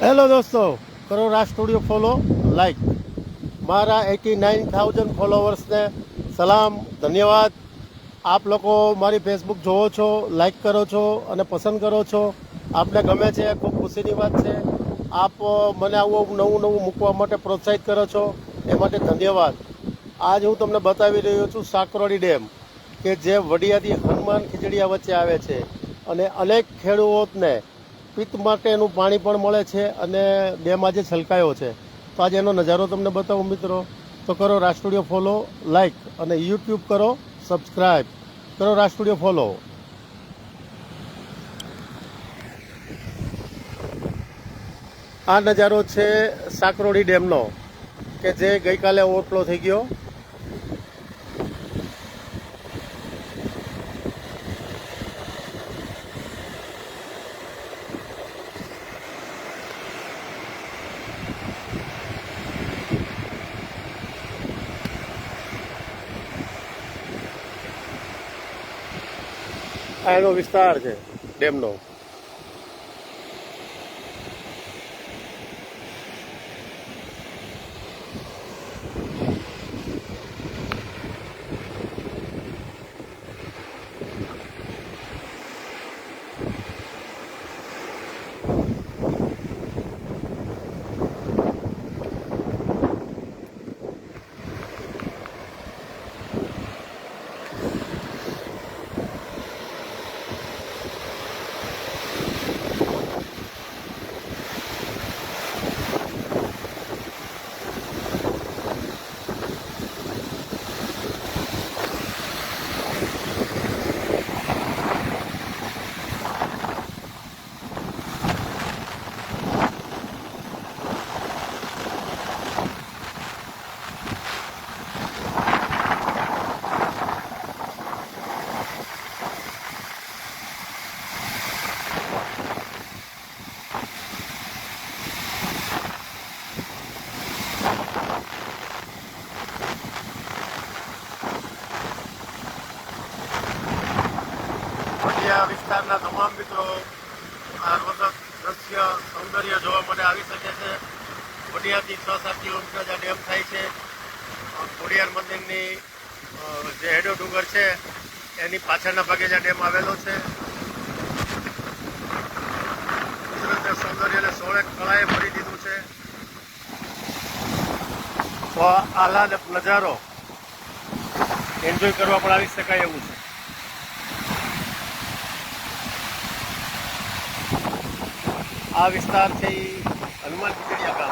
Hello દોસ્તો કરો Raj studio follow, like. મારા એટી નાઇન થાઉઝન્ડ ફોલોવર્સને સલામ, ધન્યવાદ. આપ લોકો મારી ફેસબુક જોવો છો, લાઈક કરો છો અને પસંદ કરો છો. આપને ગમે છે, ખૂબ ખુશીની વાત છે. આપ મને આવું નવું નવું મૂકવા માટે પ્રોત્સાહિત કરો છો, એ માટે ધન્યવાદ. આજ હું તમને બતાવી રહ્યો છું સાકરોડી ડેમ, કે જે વડિયાથી હનુમાન ખીજડીયા વચ્ચે આવે છે. અને અનેક ખેડૂતોને પિત્ત માટેનું પાણી પણ મળે છે અને ડેમ આજે છલકાયો છે. તો આજે એનો નજારો તમને બતાવું મિત્રો. તો કરો રાજ ફોલો, લાઈક અને યુટ્યુબ કરો સબસ્ક્રાઈબ કરો રાજ ફોલો. આ નજારો છે સાકરોડી ડેમનો, કે જે ગઈકાલે ઓવરફ્લો થઈ ગયો. આ એનો વિસ્તાર છે ડેમનો વડિયા વિસ્તારના તમામ મિત્રો આ દ્રશ્ય સૌંદર્ય જોવા માટે આવી શકે છે. વડિયાથી છ સાત કિલોમીટર જ્યાં ડેમ થાય છે. કોડિયાર મંદિરની જે હેડો ડુંગર છે, એની પાછળના ભાગે જ્યાં ડેમ આવેલો છે. કુદરતે સૌંદર્યને સોળે કળાએ ભરી દીધું છે. તો આ આહલાદ નજારો એન્જોય કરવા પણ આવી શકાય એવું છે. આ વિસ્તાર છે એ હનુમાન ગામ